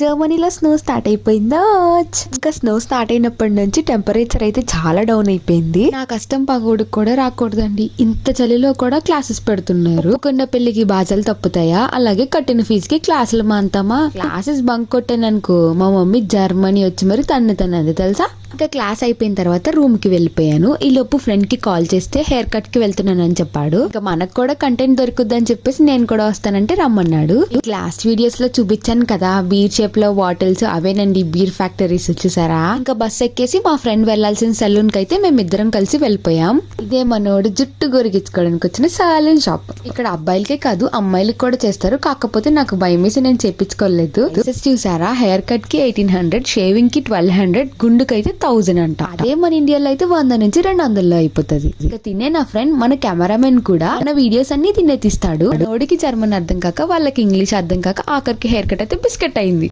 జర్మనీలో snow start అయిపోయిందా? ఇంకా స్నో స్టార్ట్ అయినప్పటి నుంచి టెంపరేచర్ అయితే చాలా డౌన్ అయిపోయింది. నా కష్టం పగోడికి కూడా రాకూడదండి. ఇంత చలిలో కూడా క్లాసెస్ పెడుతున్నారు. కొన్న పెళ్ళికి బాజలు తప్పుతాయా? అలాగే కట్టిన ఫీజుకి క్లాసులు మాంతామా? క్లాసెస్ బంక్ కొట్టాననుకో మా మమ్మీ జర్మనీ వచ్చి మరి తన్ను తన్నది తెలుసా? ఇంకా క్లాస్ అయిపోయిన తర్వాత రూమ్కి వెళ్ళిపోయాను. ఈ లోపు ఫ్రెండ్కి కాల్ చేస్తే హెయిర్ కట్కి వెళ్తున్నాను అని చెప్పాడు. ఇంకా మనకు కూడా కంటెంట్ దొరుకుద్దని చెప్పేసి నేను కూడా వస్తానంటే రమ్మన్నాడు. క్లాస్ వీడియోస్లో చూపించాను కదా బీర్ షేప్లో బాటిల్స్ అవేనండి బీర్ ఫ్యాక్టరీస్ చూసారా? ఇంకా బస్ ఎక్కేసి మా ఫ్రెండ్ వెళ్ళాల్సిన సెలూన్కి అయితే మేమిద్దరం కలిసి వెళ్ళిపోయాం. ఇదే మనోడు జుట్టు గొరిగించుకోవడానికి వచ్చిన సాలూన్ షాప్ ఇక్కడ అబ్బాయిలకే కాదు అమ్మాయిలకి కూడా చేస్తారు. కాకపోతే నాకు భయం వేసి నేను చేపించుకోలేదు. చూసారా హెయిర్ కట్కి ఎయిటీన్ హండ్రెడ్ షేవింగ్కి ట్వెల్వ్ హండ్రెడ్ గుండుకి అయితే థౌజండ్ అంట. అదే మన ఇండియాలో అయితే వంద నుంచి రెండు వందల్లో అయిపోతుంది. ఇక తినే నా ఫ్రెండ్ మన కెమెరామెన్ కూడా మన వీడియోస్ అన్ని తినే తీస్తాడు. నోడికి జర్మన్ అర్థం కాక వాళ్ళకి ఇంగ్లీష్ అర్థం కాక ఆఖరికి హెయిర్ కట్ అయితే బిస్కెట్ అయింది.